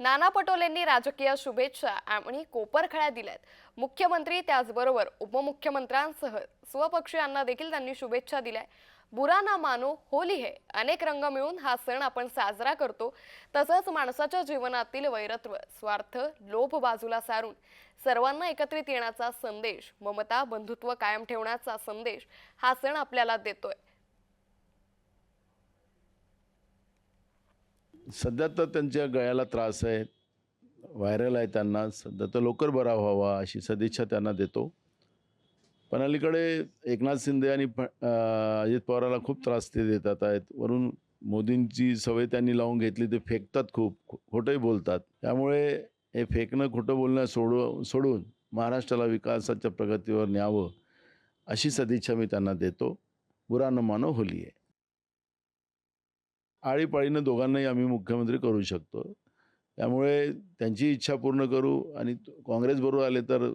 नाना पटोलेंनी राजकीय शुभेच्छा आणि कोपरखळ्या दिल्यात. मुख्यमंत्री त्याचबरोबर उपमुख्यमंत्र्यांसह स्वपक्षीयांना देखील त्यांनी शुभेच्छा दिल्या. बुरा ना मानो होली हे. अनेक रंग मिळून हा सण आपण साजरा करतो. तसंच माणसाच्या जीवनातील वैरत्व स्वार्थ लोभ बाजूला सारून सर्वांना एकत्रित येण्याचा संदेश ममता बंधुत्व कायम ठेवण्याचा संदेश हा सण आपल्याला देतोय. सध्या तर त्यांच्या गळ्याला त्रास आहे. व्हायरल आहे त्यांना. सध्या तर लवकर बरा व्हावा अशी सदिच्छा त्यांना देतो. पण अलीकडे एकनाथ शिंदे आणि फ अजित पवाराला खूप त्रास ते देतात आहेत. वरून मोदींची सवय त्यांनी लावून घेतली ते फेकतात खूप. खो- खोटंही बोलतात. त्यामुळे हे फेकणं खोटं बोलणं सोडू सोडून महाराष्ट्राला विकासाच्या प्रगतीवर न्यावं अशी सदिच्छा मी त्यांना देतो. बुरा न मानो होली आहे आळीपाळीनं दोघांनाही आम्ही मुख्यमंत्री करू शकतो. त्यामुळे त्यांची इच्छा पूर्ण करू आणि काँग्रेसबरोबर आले तर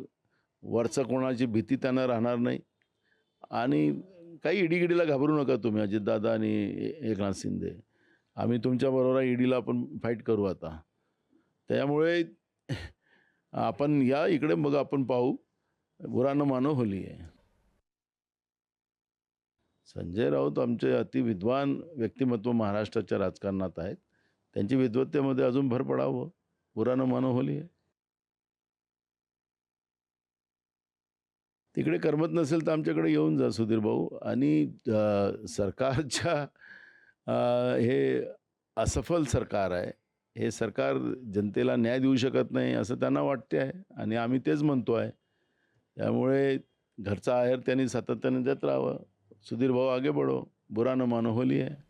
वरचं कोणाची भीती त्यांना राहणार नाही. आणि काही इडीगिडीला घाबरू नका तुम्ही अजितदादा आणि एकनाथ शिंदे. आम्ही तुमच्याबरोबर ईडीला आपण फाईट करू आता. त्यामुळे आपण या इकडे मग आपण पाहू. बुरानं मानव होली आहे संजय राऊत आमचे अतिविद्वान व्यक्तिमत्व महाराष्ट्राच्या राजकारणात आहेत. त्यांची विद्वत्तेमध्ये अजून भर पडावं पुरानं मनोहोली आहे. तिकडे करमत नसेल तर आमच्याकडे येऊन जा सुधीर भाऊ. आणि सरकारच्या हे असफल सरकार आहे. हे सरकार जनतेला न्याय देऊ शकत नाही असं त्यांना वाटते आहे. आणि आम्ही तेच म्हणतो आहे. त्यामुळे घरचा आहेर त्यांनी सातत्याने देत राहावं. सुधीर भाऊ आगे बढो बुरा न मानो होली है।